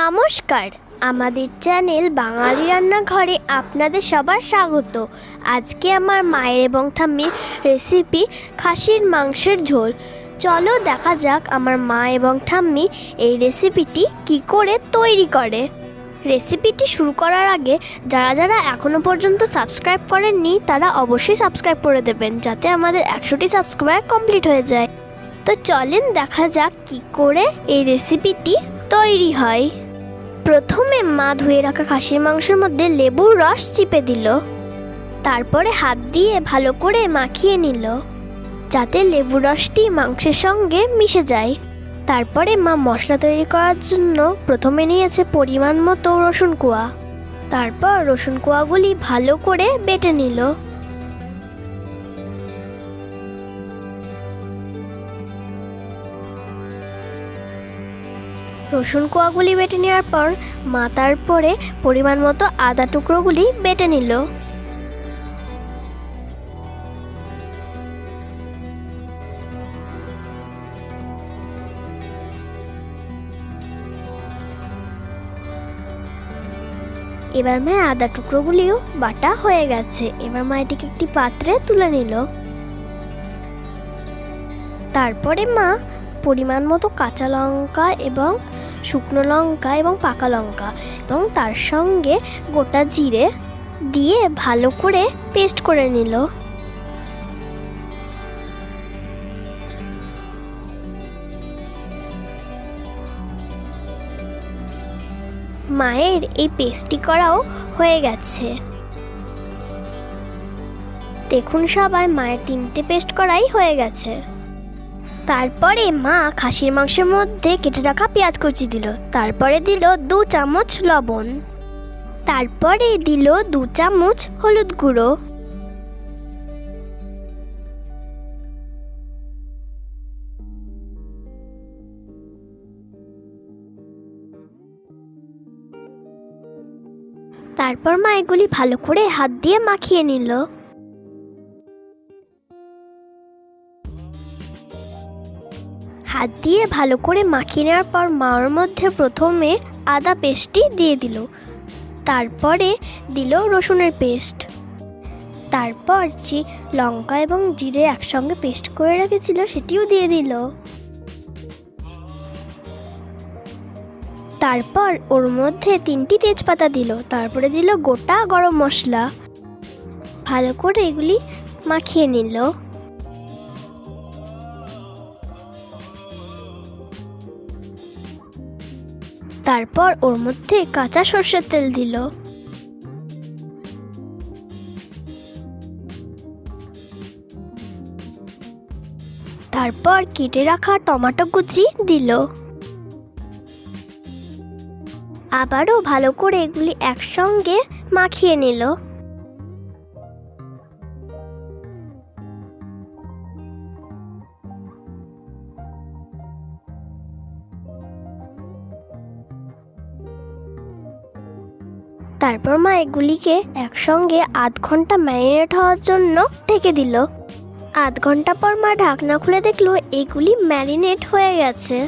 নমস্কার। আমাদের চ্যানেল বাঙালি রান্নাঘরে আপনাদের সবার স্বাগত। আজকে আমার মায়ের এবং ঠাম্মির রেসিপি খাসির মাংসের ঝোল। চলো দেখা যাক আমার মা এবং ঠাম্মি এই রেসিপিটি কি করে তৈরি করে। রেসিপিটি শুরু করার আগে যারা যারা এখনও পর্যন্ত সাবস্ক্রাইব করেননি, তারা অবশ্যই সাবস্ক্রাইব করে দেবেন, যাতে আমাদের একশোটি সাবস্ক্রাইব কমপ্লিট হয়ে যায়। তো চলেন দেখা যাক কি করে এই রেসিপিটি তৈরি হয়। প্রথমে মা ধুয়ে রাখা খাসির মাংসের মধ্যে লেবুর রস চিপে দিল। তারপরে হাত দিয়ে ভালো করে মাখিয়ে নিল, যাতে লেবুর রসটি মাংসের সঙ্গে মিশে যায়। তারপরে মা মশলা তৈরি করার জন্য প্রথমে নিয়েছে পরিমাণ মতো রসুন কোয়া। তারপর রসুন কোয়াগুলি ভালো করে বেটে নিল। রসুন কোয়াগুলি বেটে নেওয়ার পর মা তারপরে পরিমাণ মতো আদা টুকরোগুলি বেটে নিল। এবার মা আদা টুকরোগুলিও বাটা হয়ে গেছে। এবার মা এটিকে একটি পাত্রে তুলে নিল। তারপরে মা পরিমাণ মতো কাঁচা লঙ্কা এবং শুকনো লঙ্কা এবং পাকা লঙ্কা এবং তার সঙ্গে গোটা জিরে দিয়ে ভালো করে পেস্ট করে নিল। মায়ের এই পেস্টটি করাও হয়ে গেছে। দেখুন সবাই, মায়ের তিনটে পেস্ট করাই হয়ে গেছে। তারপরে মা খাসির মাংসের মধ্যে কেটে রাখা পেঁয়াজ কুচি দিল। তারপরে দিল দু চামচ লবণ। তারপরে দিল দু চামচ হলুদ গুঁড়ো। তারপর মা এগুলি ভালো করে হাত দিয়ে মাখিয়ে নিল। হাত দিয়ে ভালো করে মাখিয়ে নেওয়ার পর মার মধ্যে প্রথমে আদা পেস্টটি দিয়ে দিল। তারপরে দিল রসুনের পেস্ট। তারপর যে লঙ্কা এবং জিরে একসঙ্গে পেস্ট করে রেখেছিল সেটিও দিয়ে দিল। তারপর ওর মধ্যে তিনটি তেজপাতা দিল। তারপরে দিল গোটা গরম মশলা। ভালো করে এগুলি মাখিয়ে নিল। তারপর ওর মধ্যে কাঁচা সর্ষের তেল দিল। তারপর কেটে রাখা টমেটো কুচি দিল। আবারও ভালো করে এগুলি একসঙ্গে মাখিয়ে নিল। তারপর মা এগুলিকে একসঙ্গে আধ ঘণ্টা ম্যারিনেট হওয়ার জন্য ঢেকে দিল। আধ ঘণ্টা পর মা ঢাকনা খুলে দেখল এগুলি ম্যারিনেট হয়ে গেছে।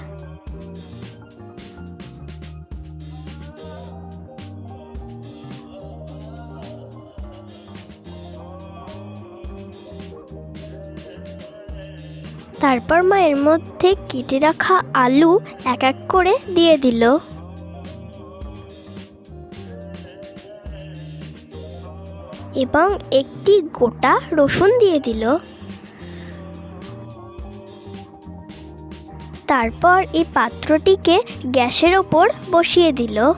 তারপর মা এর মধ্যে কেটে রাখা আলু এক এক করে দিয়ে দিল। এবং একটি গোটা রসুন দিয়ে দিল। তারপর এই পাত্রটিকে গ্যাসের ওপর বসিয়ে দিল।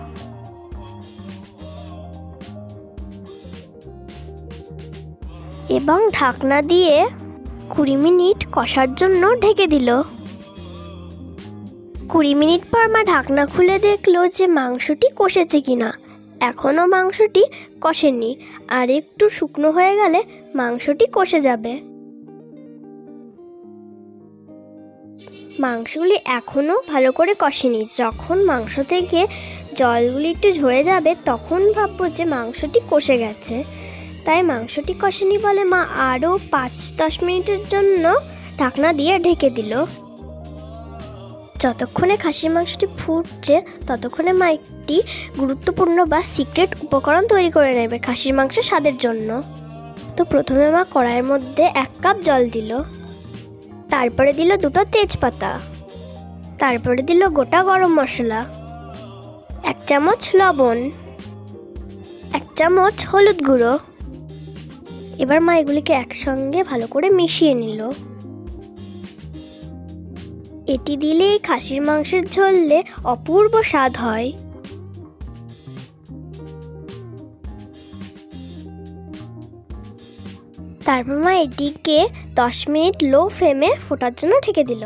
এবং ঢাকনা দিয়ে কুড়ি মিনিট কষার জন্য ঢেকে দিল। কুড়ি মিনিট পর মা ঢাকনা খুলে দেখল যে মাংসটি কষেছে কিনা। এখনও মাংসটি কষেনি আর একটু শুকনো হয়ে গেলে মাংসটি কষে যাবে। মাংসগুলি এখনও ভালো করে কষেনি। যখন মাংস থেকে জলগুলি একটু ঝরে যাবে, তখন ভাববো যে মাংসটি কষে গেছে। তাই মাংসটি কষেনি বলে মা আরও পাঁচ দশ মিনিটের জন্য ঢাকনা দিয়ে ঢেকে দিল। যতক্ষণে খাসির মাংসটি ফুটছে, ততক্ষণে মা একটি গুরুত্বপূর্ণ বা সিক্রেট উপকরণ তৈরি করে নেবে খাসির মাংস স্বাদের জন্য। তো প্রথমে মা কড়াইয়ের মধ্যে এক কাপ জল দিল। তারপরে দিল দুটো তেজপাতা। তারপরে দিল গোটা গরম মশলা। এক চামচ লবণ। এক চামচ হলুদ গুঁড়ো। এবার মা এগুলিকে একসঙ্গে ভালো করে মিশিয়ে নিল। এটি দিলে এই খাসির মাংসের ঝোললে অপূর্ব স্বাদ হয়। তারপর মা এটিকে দশ মিনিট লো ফ্লেমে ফোটার জন্য ঢেকে দিল।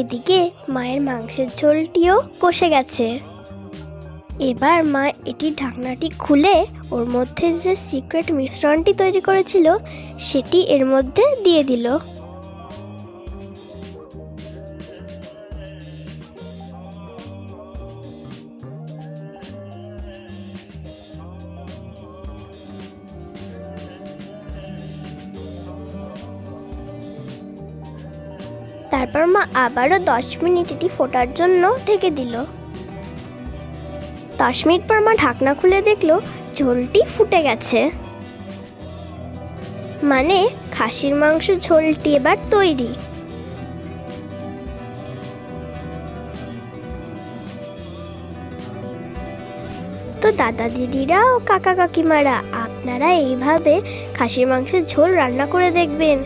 এদিকে মায়ের মাংসের ঝোলটিও কষে গেছে। এবার মা এটি ঢাকনাটি খুলে ওর মধ্যে যে সিক্রেট মিশ্রণটি তৈরি করেছিল, সেটি এর মধ্যে দিয়ে দিল। তারপর মা আবারও দশ মিনিট এটি ফোটার জন্য ঢেকে দিল। দশ মিনিট পর মা ঢাকনা খুলে দেখল ঝোলটি ফুটে গেছে। মানে খাসির মাংস ঝোলটি এবার তৈরি। তো দাদা দিদিরা ও কাকা কাকিমারা, আপনারা এইভাবে খাসির মাংসের ঝোল রান্না করে দেখবেন।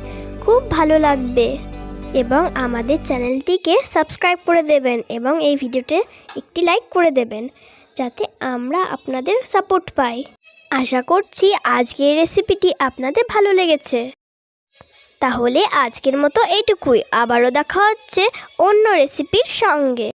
খুব ভালো লাগবে। এবং আমাদের চ্যানেলটিকে সাবস্ক্রাইব করে দেবেন এবং এই ভিডিওতে একটি লাইক করে দেবেন, যাতে আমরা আপনাদের সাপোর্ট পাই। আশা করছি আজকের রেসিপিটি আপনাদের ভালো লেগেছে। তাহলে আজকের মতো এইটুকুই। আবারও দেখা হচ্ছে অন্য রেসিপির সঙ্গে।